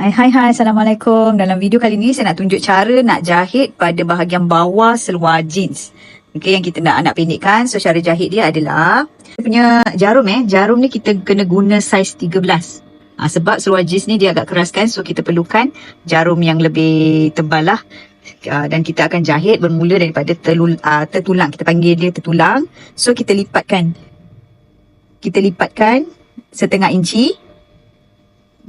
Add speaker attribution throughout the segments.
Speaker 1: Hai hai hai. Assalamualaikum. Dalam video kali ni saya nak tunjuk cara nak jahit pada bahagian bawah seluar jeans. Okay yang kita nak nak pendekkan. So cara jahit dia adalah Kita punya jarum eh. Jarum ni kita kena guna saiz 13 ha, Sebab seluar jeans ni dia agak keras kan So kita perlukan jarum yang lebih tebal lah. Uh, dan kita akan jahit bermula daripada telul, uh, tertulang. Kita panggil dia tertulang. So kita lipatkan. Kita lipatkan setengah inci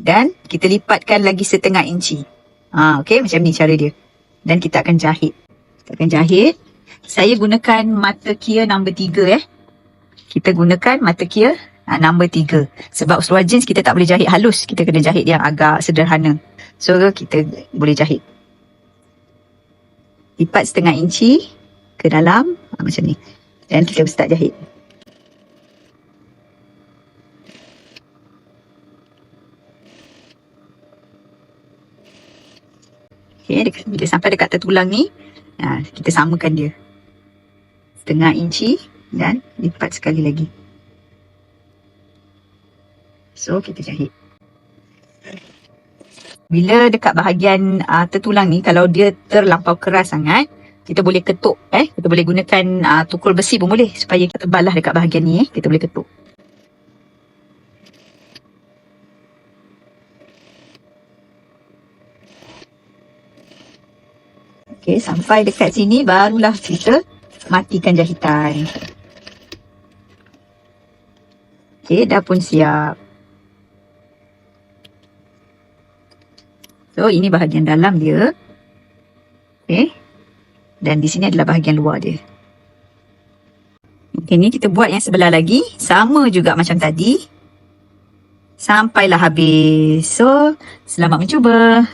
Speaker 1: dan kita lipatkan lagi setengah inci. Ha, okay, macam ni cara dia. Dan kita akan jahit. Kita akan jahit. Saya gunakan mata kia nombor tiga eh. Kita gunakan mata kia ha, nombor tiga. Sebab seluar jeans kita tak boleh jahit halus. Kita kena jahit yang agak sederhana. So, kita boleh jahit. Lipat setengah inci ke dalam. Ha, macam ni. Dan kita start jahit. Okay, dekat, bila sampai dekat tertulang ni, ha, kita samakan dia. Setengah inci dan lipat sekali lagi. So, kita jahit. Bila dekat bahagian uh, tertulang ni, kalau dia terlampau keras sangat, kita boleh ketuk. Eh, kita boleh gunakan uh, tukul besi pun boleh supaya kita tebal lah dekat bahagian ni. Eh. Kita boleh ketuk. Okey, sampai dekat sini barulah kita matikan jahitan. Okey, dah pun siap. So, ini bahagian dalam dia. Okey. Dan di sini adalah bahagian luar dia. Okey, ni kita buat yang sebelah lagi. Sama juga macam tadi. Sampailah habis. So, selamat mencuba.